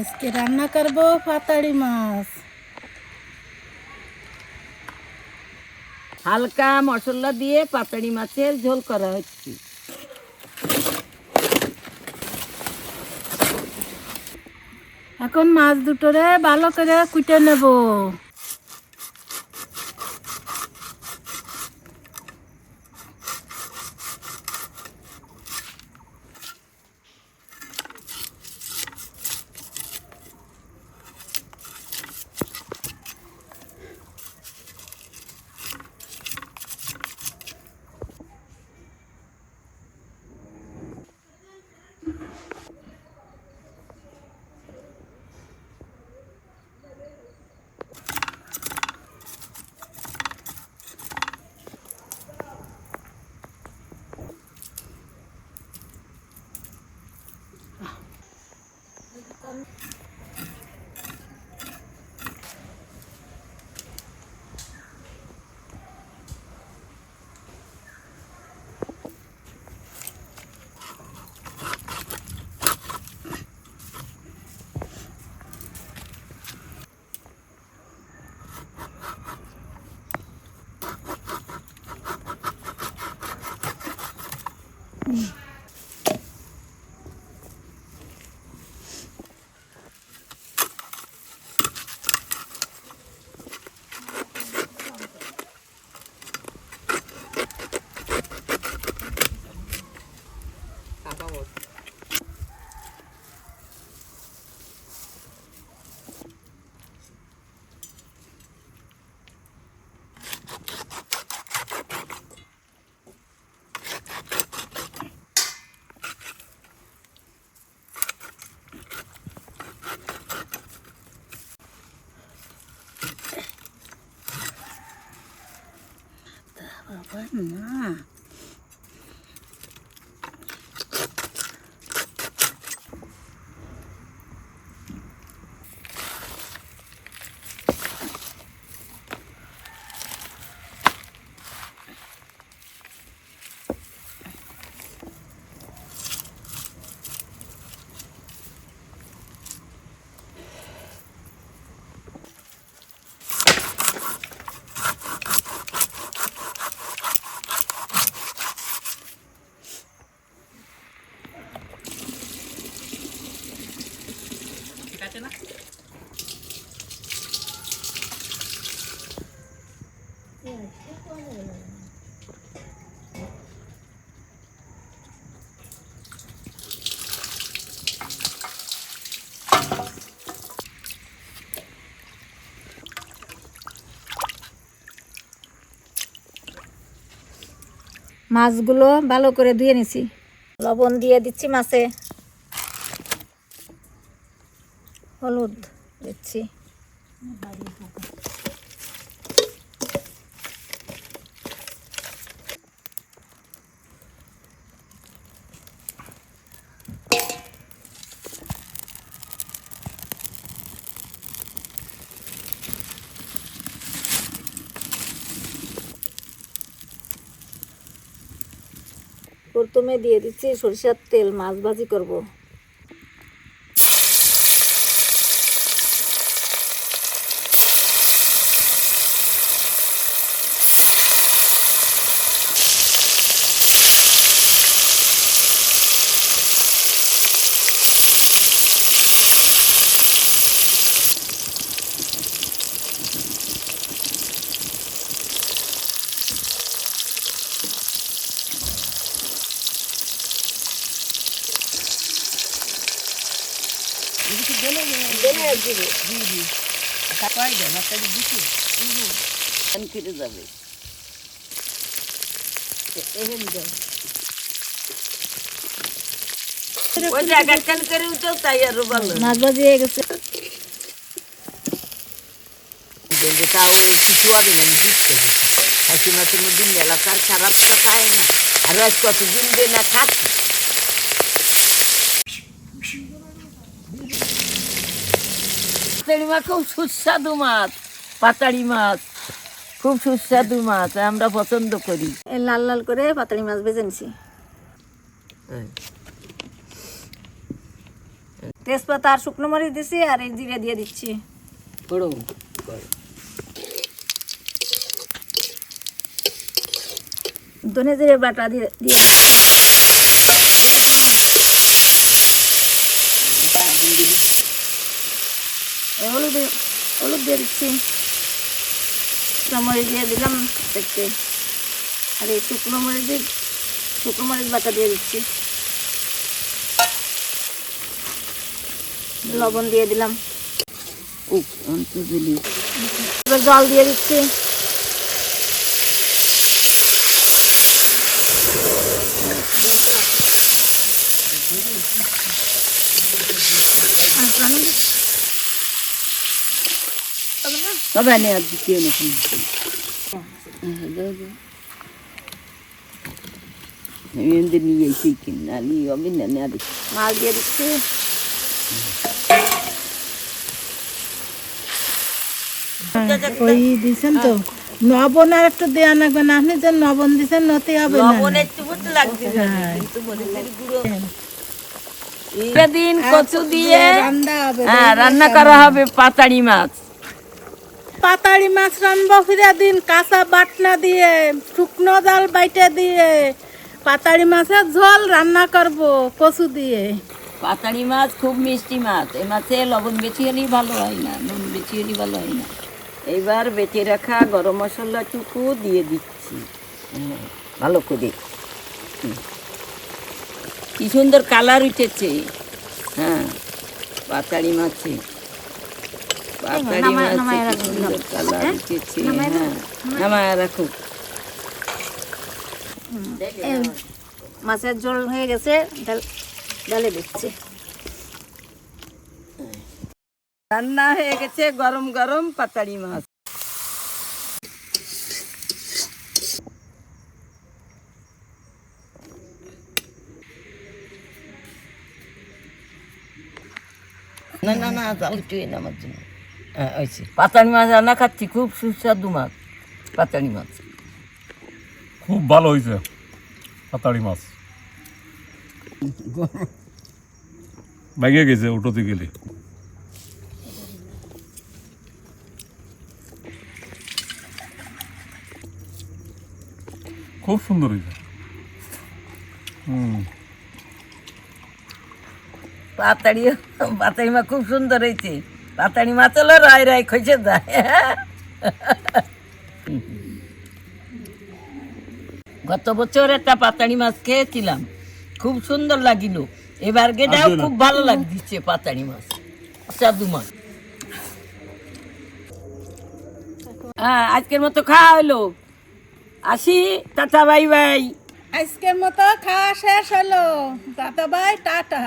আজকে রান্না করব পাতাড়ি মাছ। হালকা মশলা দিয়ে পাতাড়ি মাছের ঝোল করা হচ্ছে। এখন মাছ দুটোরে ভালো করে কুটে নেব। বাবা না মাছগুলো ভালো করে ধুয়ে নিছি। লবণ দিয়ে দিচ্ছি মাছে। হলুদ দিচ্ছি। প্রথমে দিয়ে দিচ্ছি সরিষার তেল মাছ ভাজি করব। কান করে উঠেও তাই আরও ভালো মাছ ভাজি হয়ে না খারাপ আর আজ কতদিন দিয়ে না খাচ্ছে পাতাড়ি মাছ খুব সুস্বাদু মাছ পাতাড়ি মাছ খুব সুস্বাদু মাছ আমরা পছন্দ করি। লাল লাল করে পাতাড়ি মাছ ভেজে নিছি। তেজপাতা আর শুকনো মরিচ দিছি আর এই জিরে দিয়ে দিচ্ছি। ধনে জিরে বাটা দিয়ে দিয়ে এই হলুদ দিয়ে- দিচ্ছি মরিচ দিয়ে দিলাম দেখতে আর এই শুকনো মরিচ শুকনো মরিচ বাটা দিয়ে দিচ্ছি লবণ দিয়ে দিলাম জল দিয়ে দিচ্ছি আর পানি দিচ্ছি। তবে আর দ্বিতীয় নতুন আমি নিয়ে এসেই কিনা নিয়ে হবে না না দেখি মাল দিয়ে দিচ্ছি। ওই দিছেন তো? নবন আর একটু দেওয়া লাগবে না আপনি যে নবন দিছেন নতে হবে না। একটু বুঝতে লাগছে হ্যাঁ। দিন কচু দিয়ে হ্যাঁ রান্না করা হবে। পাতাড়ি মাছ। পাতাড়ি মাছ রানবো ফিরে দিন, কাঁচা বাটনা দিয়ে, শুকনো জাল বাইটে দিয়ে। পাতাড়ি মাছের ঝোল রান্না করব কচু দিয়ে। পাতাড়ি মাছ খুব মিষ্টি মাছ। এই মাছে লবণ বেশি হলেই ভালো হয় না, নুন বেশি হলেই ভালো হয় না। এইবার বেটে রাখা গরম মশলা টুকু দিয়ে দিচ্ছি। ভালো করে। কি সুন্দর কালার উঠেছে। হ্যাঁ পাতাড়ি মাছে। মাছে সুন্দর কালার উঠেছে হ্যাঁ? নামায় রাখো মাছের হয়ে গেছে ডালে দিচ্ছি। রান্না হয়ে গেছে গরম গরম পাতাড়ি মাছ। না না না জাল এনে আমার জন্য। হ্যাঁ, হয়েছে পাতাড়ি মাছ রান্না খাচ্ছি খুব সুস্বাদু মাছ পাতাড়ি মাছ। খুব ভালো হয়েছে পাতাড়ি মাছ। ভেঙে গেছে উঠোতে গেলে। খুব সুন্দর হয়েছে। হুম। পাতাড়ি পাতাড়ি মাছ খুব সুন্দর হয়েছে। পাতাড়ি মাছ হলো রায় রায় খসে যায় গত বছর একটা পাতাড়ি মাছ খেয়েছিলাম। খুব সুন্দর লাগিল। এবার গেটাও খুব ভালো লাগছে পাতাড়ি মাছ। সাদু মাছ। হ্যাঁ আজকের মতো খাওয়া হলো। আসি টাটা বাই বাই। আজকের মতো খাওয়া শেষ হলো। দাদা ভাই টাটা।